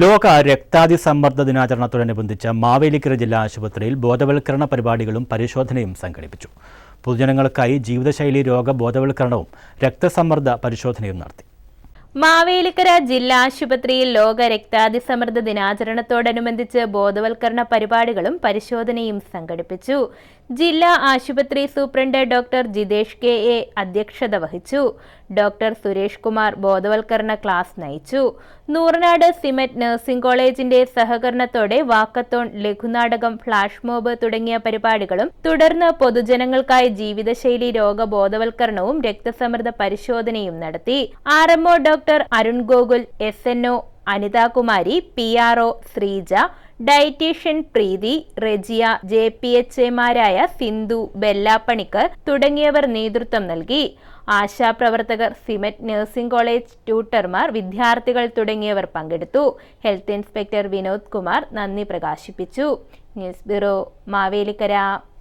ലോക രക്താതി സമ്മർദ്ദ ദിനാചരണത്തോടനുബന്ധിച്ച് മാവേലിക്കര ജില്ലാ ആശുപത്രിയിൽ ബോധവൽക്കരണ പരിപാടികളും പരിശോധനയും സംഘടിപ്പിച്ചു. പൊതുജനങ്ങൾക്കായി ജീവിതശൈലി രോഗ ബോധവൽക്കരണവും രക്തസമ്മർദ്ദ പരിശോധനയും നടത്തി. മാവേലിക്കര ജില്ലാ ആശുപത്രിയിൽ ലോക രക്താതിസമ്മർദ്ദ ദിനാചരണത്തോടനുബന്ധിച്ച് ബോധവൽക്കരണ പരിപാടികളും പരിശോധനയും സംഘടിപ്പിച്ചു. ജില്ലാ ആശുപത്രി superintendent doctor Jithesh K A അധ്യക്ഷത വഹിച്ചു. ഡോക്ടർ സുരേഷ് കുമാർ ബോധവൽക്കരണ ക്ലാസ് നയിച്ചു. നൂറനാട് സിമറ്റ് നഴ്സിംഗ് കോളേജിന്റെ സഹകരണത്തോടെ വാക്കത്തോൺ ലഘുനാടകം ഫ്ലാഷ് മോബ് തുടങ്ങിയ പരിപാടികളും തുടർന്ന് പൊതുജനങ്ങൾക്കായി ജീവിതശൈലി രോഗ ബോധവൽക്കരണവും രക്തസമ്മർദ്ദ പരിശോധനയും നടത്തി. R M O doctor Arun Gokul S N O Anithakumari P R O Sreeja dietitian Preethi Rejiya J P H എമാരായ Sindhu ബെല്ലാപ്പണിക്കർ തുടങ്ങിയവർ നേതൃത്വം നൽകി. ആശാപ്രവർത്തകർ സിമെറ്റ് നഴ്സിംഗ് കോളേജ് ട്യൂട്ടർമാർ വിദ്യാർത്ഥികൾ തുടങ്ങിയവർ പങ്കെടുത്തു. ഹെൽത്ത് ഇൻസ്പെക്ടർ വിനോദ് കുമാർ നന്ദി പ്രകാശിപ്പിച്ചു. News bureau Mavelikkara.